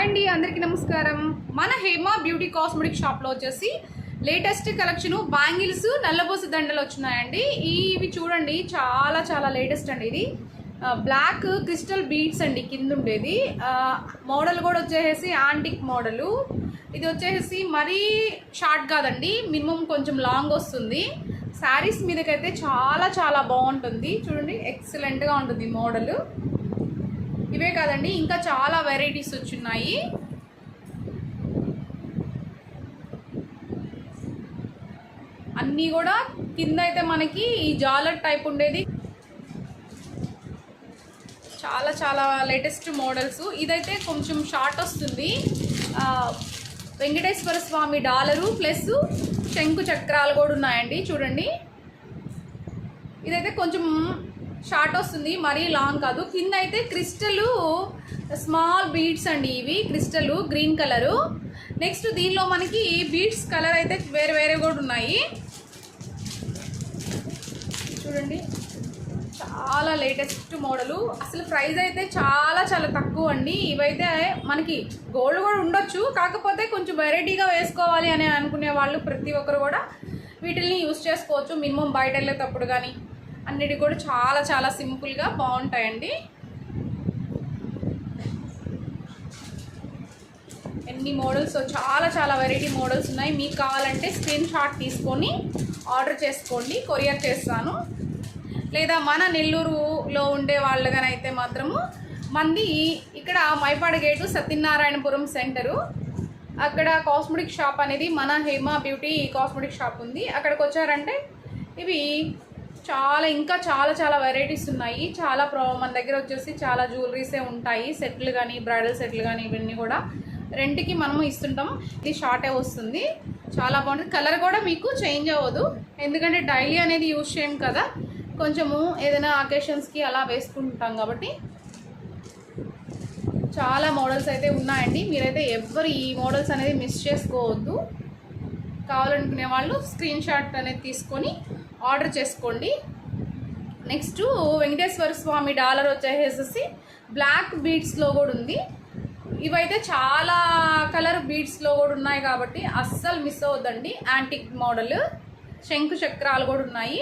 Hi అండి అందరికీ నమస్కారం. మన హేమ బ్యూటీ కాస్మెటిక్ షాప్లో వచ్చేసి లేటెస్ట్ కలెక్షన్ బ్యాంగిల్స్ నల్లబోస దండలు వచ్చినాయండి. ఇవి చూడండి చాలా చాలా లేటెస్ట్ అండి ఇది. బ్లాక్ క్రిస్టల్ బీడ్స్ అండి కింద ఉండేది. మోడల్ కూడా వచ్చేసి యాంటిక్ మోడలు ఇది వచ్చేసి మరీ షార్ట్ కాదండి మినిమం కొంచెం లాంగ్ వస్తుంది. శారీస్ మీదకైతే చాలా చాలా బాగుంటుంది. చూడండి ఎక్సలెంట్గా ఉంటుంది మోడల్ ఇవే కాదండి ఇంకా చాలా వెరైటీస్ వచ్చున్నాయి. అన్నీ కూడా కింద అయితే మనకి ఈ జాలర్ టైప్ ఉండేది. చాలా చాలా లేటెస్ట్ మోడల్స్ ఇదైతే కొంచెం షార్ట్ వస్తుంది. వెంకటేశ్వర స్వామి డాలరు ప్లస్ శంకు చక్రాలు కూడా ఉన్నాయండి చూడండి. ఇదైతే కొంచెం షార్ట్ వస్తుంది మరీ లాంగ్ కాదు. కింద అయితే క్రిస్టలు స్మాల్ బీడ్స్ అండి ఇవి క్రిస్టలు గ్రీన్ కలరు. నెక్స్ట్ దీనిలో మనకి బీడ్స్ కలర్ అయితే వేరే వేరే కూడా ఉన్నాయి. చూడండి చాలా లేటెస్ట్ మోడలు. అసలు ప్రైస్ అయితే చాలా చాలా తక్కువ అండి. ఇవైతే మనకి గోల్డ్ కూడా ఉండొచ్చు. కాకపోతే కొంచెం వెరైటీగా వేసుకోవాలి అని అనుకునే వాళ్ళు ప్రతి ఒక్కరు కూడా వీటిల్ని యూస్ చేసుకోవచ్చు. మినిమం బయట వెళ్ళేటప్పుడు కానీ అన్నిటి కూడా చాలా చాలా సింపుల్గా బాగుంటాయండి. ఎన్ని మోడల్స్ చాలా చాలా వెరైటీ మోడల్స్ ఉన్నాయి. మీకు కావాలంటే స్క్రీన్ షాట్ తీసుకొని ఆర్డర్ చేసుకోండి కొరియర్ చేస్తాను. లేదా మన నెల్లూరులో ఉండే వాళ్ళగానైతే మాత్రము మంది ఇక్కడ మైపాడ గేటు సత్యనారాయణపురం సెంటరు. అక్కడ కాస్మెటిక్ షాప్ అనేది మన హేమ బ్యూటీ కాస్మెటిక్ షాప్ ఉంది. అక్కడికి వచ్చారంటే ఇవి చాలా ఇంకా చాలా చాలా వెరైటీస్ ఉన్నాయి. చాలా ప్రో మన దగ్గర వచ్చేసి చాలా జ్యువెలరీసే ఉంటాయి. సెట్లు కానీ బ్రైడల్ సెట్లు కానీ ఇవన్నీ కూడా రెంట్కి మనము ఇస్తుంటాం ఇది షార్టే వస్తుంది. చాలా బాగుంటుంది కలర్ కూడా మీకు చేంజ్ అవ్వదు. ఎందుకంటే డైలీ అనేది యూజ్ చేయం కదా. కొంచెము ఏదైనా అకేషన్స్కి అలా వేసుకుంటాం కాబట్టి చాలా మోడల్స్ అయితే ఉన్నాయండి. మీరైతే ఎవ్వరు ఈ మోడల్స్ అనేది మిస్ చేసుకోవద్దు. కావాలనుకునే వాళ్ళు స్క్రీన్ షాట్ అనేది తీసుకొని ఆర్డర్ చేసుకోండి. నెక్స్ట్ వెంకటేశ్వర స్వామి డాలర్ వచ్చేసేసి బ్లాక్ బీడ్స్లో కూడా ఉంది. ఇవైతే చాలా కలర్ బీడ్స్లో కూడా ఉన్నాయి కాబట్టి అస్సలు మిస్ అవ్వద్దండి. యాంటిక్ మోడల్ శంకు చక్రాలు కూడా ఉన్నాయి.